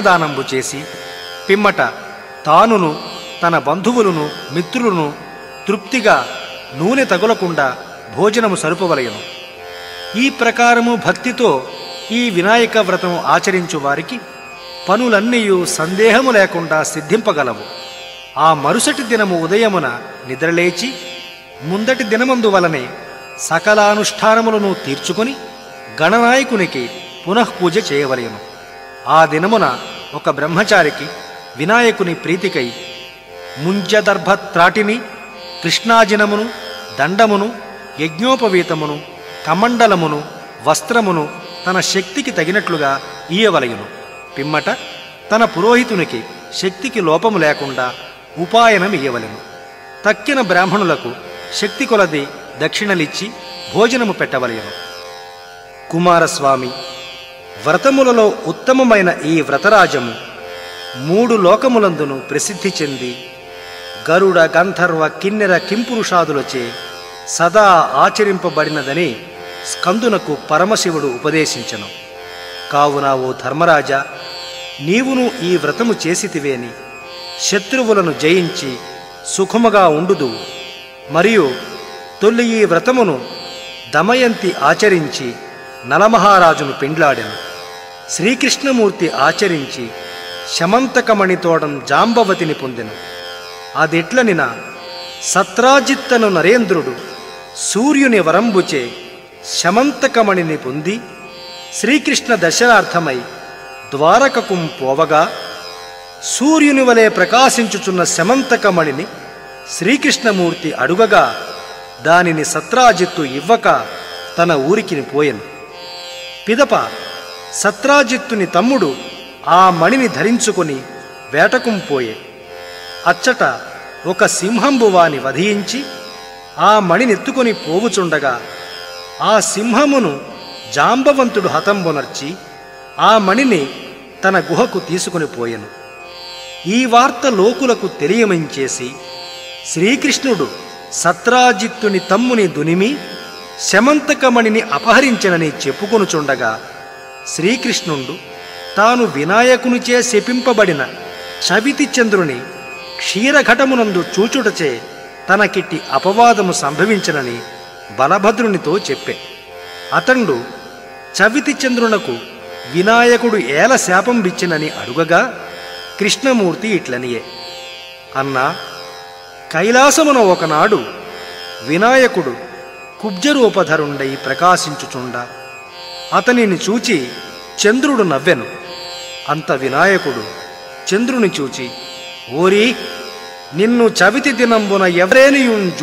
దానంబు చేసి పిమ్మట తానును తన బంధువులను మిత్రులను తృప్తిగా నూనె తగులకుండా భోజనము సరుపవలయను ఈ ప్రకారము భక్తితో ఈ వినాయక వ్రతము ఆచరించు వారికి పనులన్నీయు సందేహము లేకుండా సిద్ధింపగలవు. ఆ మరుసటి దినము ఉదయమున నిద్రలేచి ముందటి దినమందు వలనే సకలానుష్ఠానములను తీర్చుకొని గణనాయకునికి పునఃపూజ చేయవలయను ఆ దినమున ఒక బ్రహ్మచారికి వినాయకుని ప్రీతికై ముంజదర్భ త్రాటిని కృష్ణాజినమును దండమును యజ్ఞోపవీతమును కమండలమును వస్త్రమును తన శక్తికి తగినట్లుగా ఈయవలయును. పిమ్మట తన పురోహితునికి శక్తికి లోపము లేకుండా ఉపాయనం ఇయ్యవలెను తక్కిన బ్రాహ్మణులకు శక్తి కొలది దక్షిణలిచ్చి భోజనము పెట్టవలయను కుమారస్వామి వ్రతములలో ఉత్తమమైన ఈ వ్రతరాజము మూడు లోకములందును ప్రసిద్ధి చెంది గరుడ గంధర్వ కిన్నెర కింపురుషాదులచే సదా ఆచరింపబడినదని స్కందునకు పరమశివుడు ఉపదేశించను. కావున ఓ ధర్మరాజా నీవును ఈ వ్రతము చేసితివేని. శత్రువులను జయించి సుఖముగా ఉండుదు మరియు తొలి ఈ వ్రతమును దమయంతి ఆచరించి నలమహారాజును పెండ్లాడెను. శ్రీకృష్ణమూర్తి ఆచరించి శమంతకమణితోడం జాంబవతిని పొందెను. అదెట్లనిన సత్రాజిత్తను నరేంద్రుడు సూర్యుని వరంబుచే శమంతకమణిని పొంది శ్రీకృష్ణ దర్శనార్థమై ద్వారకకు పోవగా సూర్యుని వలె ప్రకాశించుచున్న శమంతకమణిని శ్రీకృష్ణమూర్తి అడుగగా దానిని సత్రాజిత్తు ఇవ్వక తన ఊరికి పోయెను. పిదప సత్రాజిత్తుని తమ్ముడు ఆ మణిని ధరించుకొని వేటకుంపోయే. అచ్చట ఒక సింహంబు వాని వధించి ఆ మణినెత్తుకొని పోవుచుండగా ఆ సింహమును జాంబవంతుడు హతంబునర్చి ఆ మణిని తన గుహకు తీసుకుని పోయెను. ఈ వార్త లోకులకు తెలియమంచేసి శ్రీకృష్ణుడు సత్రాజిత్తుని తమ్ముని దునిమి శమంతకమణిని అపహరించనని చెప్పుకొనుచుండగా శ్రీకృష్ణుండు తాను వినాయకునిచే శపింపబడిన చవితి చంద్రుని క్షీరఘటమునందు చూచుటచే తనకిట్టి అపవాదము సంభవించనని బలభద్రునితో చెప్పే. అతండు చవితి చంద్రునకు వినాయకుడు ఏల శాపం బిచ్చినని అడుగగా కృష్ణమూర్తి ఇట్లనియే. అన్నా కైలాసమున ఒకనాడు వినాయకుడు కుబ్జరూపధరుండై ప్రకాశించుచుండ. అతనిని చూచి చంద్రుడు నవ్వెను. అంత వినాయకుడు చంద్రుని చూచి ఓరి నిన్ను చవితి దినంబున ఎవరేనియుం